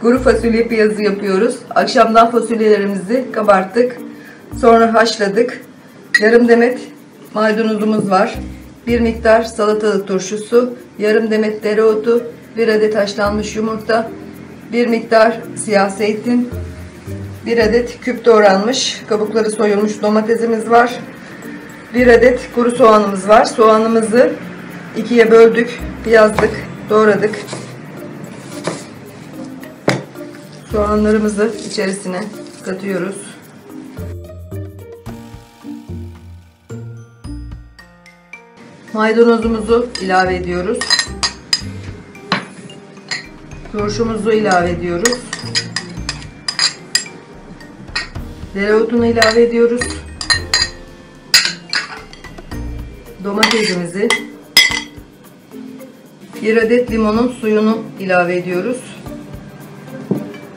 Kuru fasulye piyazı yapıyoruz. Akşamdan fasulyelerimizi kabarttık. Sonra haşladık. Yarım demet maydanozumuz var. Bir miktar salatalık turşusu, yarım demet dereotu, bir adet haşlanmış yumurta, bir miktar siyah zeytin, bir adet küp doğranmış, kabukları soyulmuş domatesimiz var. Bir adet kuru soğanımız var. Soğanımızı ikiye böldük, piyazlık, doğradık. Soğanlarımızı içerisine katıyoruz. Maydanozumuzu ilave ediyoruz. Turşumuzu ilave ediyoruz. Dereotunu ilave ediyoruz. Domatesimizi bir adet limonun suyunu ilave ediyoruz.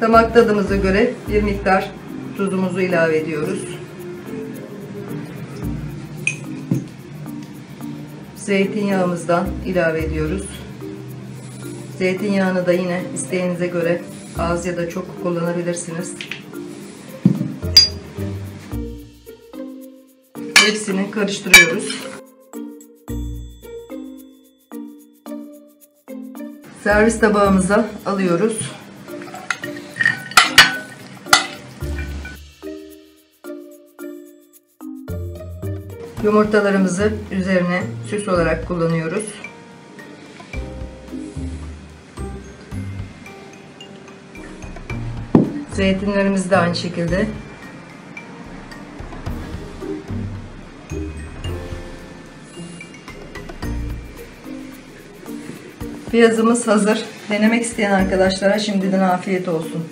Damak tadımıza göre bir miktar tuzumuzu ilave ediyoruz. Zeytinyağımızdan ilave ediyoruz. Zeytinyağını da yine isteğinize göre az ya da çok kullanabilirsiniz. Hepsini karıştırıyoruz. Servis tabağımıza alıyoruz. Yumurtalarımızı üzerine süs olarak kullanıyoruz. Zeytinlerimizi de aynı şekilde Piyazımız hazır. Denemek isteyen arkadaşlara şimdiden afiyet olsun.